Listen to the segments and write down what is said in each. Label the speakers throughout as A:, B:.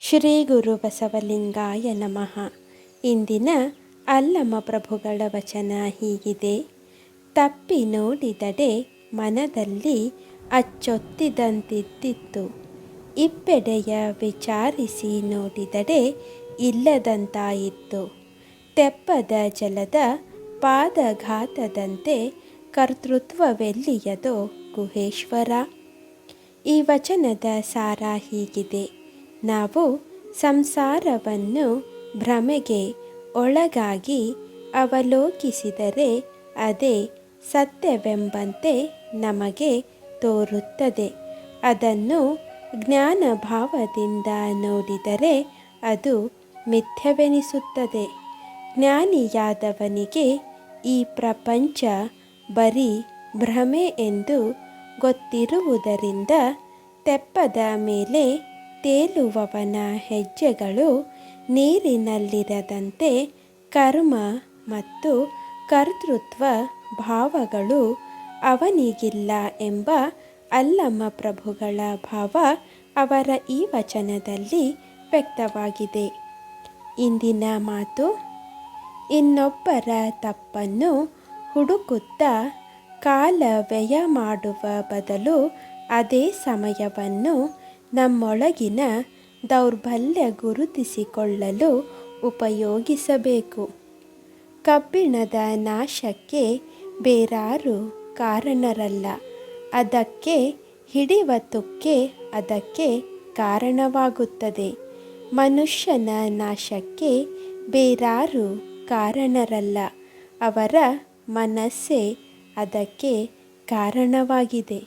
A: ಶ್ರೀ ಗುರು ಬಸವಲಿಂಗಾಯ ನಮಃ. ಇಂದಿನ ಅಲ್ಲಮ ಪ್ರಭುಗಳ ವಚನ ಹೀಗಿದೆ. ತಪ್ಪಿ ನೋಡಿದಡೆ ಮನದಲ್ಲಿ ಅಚ್ಚೊತ್ತಿದಂತಿದ್ದಿತ್ತು. ಇಪ್ಪೆಡೆಯ ವಿಚಾರಿಸಿ ನೋಡಿದಡೆ ಇಲ್ಲದಂತಾಯಿತು ತೆಪ್ಪದ ಜಲದ ಪಾದಘಾತದಂತೆ ಕರ್ತೃತ್ವವೆಲ್ಲಿಯದೋ ಗುಹೇಶ್ವರ. ಈ ವಚನದ ಸಾರ ಹೀಗಿದೆ. ನಾವು ಸಂಸಾರವನ್ನು ಭ್ರಮೆಗೆ ಒಳಗಾಗಿ ಅವಲೋಕಿಸಿದರೆ ಅದೇ ಸತ್ಯವೆಂಬಂತೆ ನಮಗೆ ತೋರುತ್ತದೆ. ಅದನ್ನು ಜ್ಞಾನ ಭಾವದಿಂದ ನೋಡಿದರೆ ಅದು ಮಿಥ್ಯವೆನಿಸುತ್ತದೆ. ಜ್ಞಾನಿಯಾದವನಿಗೆ ಈ ಪ್ರಪಂಚ ಬರೀ ಭ್ರಮೆ ಎಂದು ಗೊತ್ತಿರುವುದರಿಂದ ತೆಪ್ಪದ ಮೇಲೆ ತೇಲುವವನ ಹೆಜ್ಜೆಗಳು ನೀರಿನಲ್ಲಿರದಂತೆ ಕರ್ಮ ಮತ್ತು ಕರ್ತೃತ್ವ ಭಾವಗಳು ಅವನಿಗಿಲ್ಲ ಎಂಬ ಅಲ್ಲಮ್ಮ ಪ್ರಭುಗಳ ಭಾವ ಅವರ ಈ ವಚನದಲ್ಲಿ ವ್ಯಕ್ತವಾಗಿದೆ. ಇಂದಿನ ಮಾತು, ಇನ್ನೊಬ್ಬರ ತಪ್ಪನ್ನು ಹುಡುಕುತ್ತಾ ಕಾಲ ವ್ಯಯ ಮಾಡುವ ಬದಲು ಅದೇ ಸಮಯವನ್ನು ನಮ್ಮೊಳಗಿನ ದೌರ್ಬಲ್ಯ ಗುರುತಿಸಿಕೊಳ್ಳಲು ಉಪಯೋಗಿಸಬೇಕು. ಕಬ್ಬಿಣದ ನಾಶಕ್ಕೆ ಬೇರಾರು ಕಾರಣರಲ್ಲ. ಅದಕ್ಕೆ ಹಿಡಿವ ತುಕ್ಕೆ ಅದಕ್ಕೆ ಕಾರಣವಾಗುತ್ತದೆ. ಮನುಷ್ಯನ ನಾಶಕ್ಕೆ ಬೇರಾರು ಕಾರಣರಲ್ಲ. ಅವರ ಮನಸ್ಸೇ ಅದಕ್ಕೆ ಕಾರಣವಾಗಿದೆ.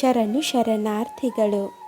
A: ಶರಣು ಶರಣಾರ್ಥಿಗಳು